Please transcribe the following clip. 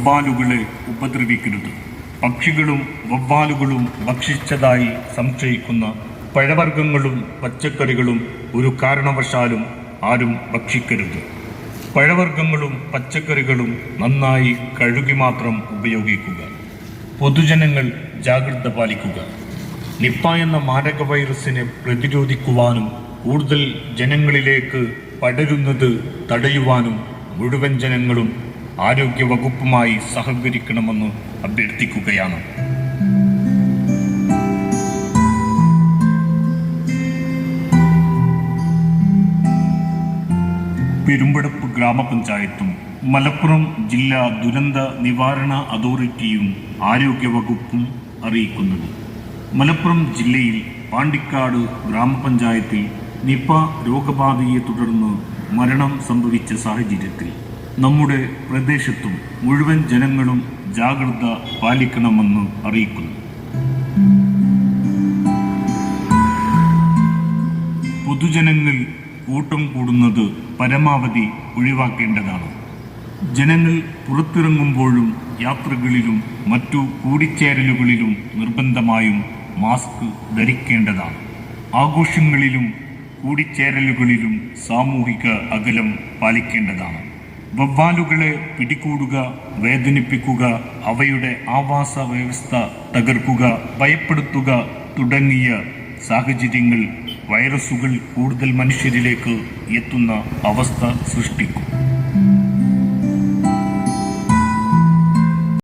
വവ്വാലുകളെ ഉപദ്രവിക്കരുത്. പക്ഷികളും വവ്വാലുകളും ഭക്ഷിച്ചതായി സംശയിക്കുന്ന പഴവർഗങ്ങളും പച്ചക്കറികളും ഒരു കാരണവശാലും ആരും ഭക്ഷിക്കരുത്. പഴവർഗങ്ങളും പച്ചക്കറികളും നന്നായി കഴുകി മാത്രം ഉപയോഗിക്കുക. പൊതുജനങ്ങൾ ജാഗ്രത പാലിക്കുക. നിപ്പ എന്ന മാരക വൈറസിനെ പ്രതിരോധിക്കുവാനും കൂടുതൽ ജനങ്ങളിലേക്ക് പടരുന്നത് തടയുവാനും മുഴുവൻ ജനങ്ങളും ആരോഗ്യ വകുപ്പുമായി സഹകരിക്കണമെന്ന് അഭ്യർത്ഥിക്കുകയാണ്. പെരുമ്പടപ്പ് ഗ്രാമപഞ്ചായത്തും മലപ്പുറം ജില്ലാ ദുരന്ത നിവാരണ അതോറിറ്റിയും ആരോഗ്യവകുപ്പും അറിയിക്കുന്നത്. മലപ്പുറം ജില്ലയിൽ പാണ്ടിക്കാട് ഗ്രാമപഞ്ചായത്തിൽ നിപ രോഗബാധയെ തുടർന്ന് മരണം സംഭവിച്ച സാഹചര്യത്തിൽ നമ്മുടെ പ്രദേശത്തും മുഴുവൻ ജനങ്ങളും ജാഗ്രത പാലിക്കണമെന്ന് അറിയിക്കുന്നു. പൊതുജനങ്ങൾ കൂട്ടം കൂടുന്നത് പരമാവധി ഒഴിവാക്കേണ്ടതാണ്. ജനങ്ങൾ പുറത്തിറങ്ങുമ്പോഴും യാത്രകളിലും മറ്റു കൂടിച്ചേരലുകളിലും നിർബന്ധമായും മാസ്ക് ധരിക്കേണ്ടതാണ്. ആഘോഷങ്ങളിലും കൂടിച്ചേരലുകളിലും സാമൂഹിക അകലം പാലിക്കേണ്ടതാണ്. വവ്വാലുകളെ പിടികൂടുക വേദനിപ്പിക്കുക അവയുടെ ആവാസ വ്യവസ്ഥ തകർക്കുക ഭയപ്പെടുത്തുക തുടങ്ങിയ സാഹചര്യങ്ങൾ വൈറസുകൾ കൂടുതൽ മനുഷ്യരിലേക്ക് എത്തുന്ന അവസ്ഥ സൃഷ്ടിക്കും.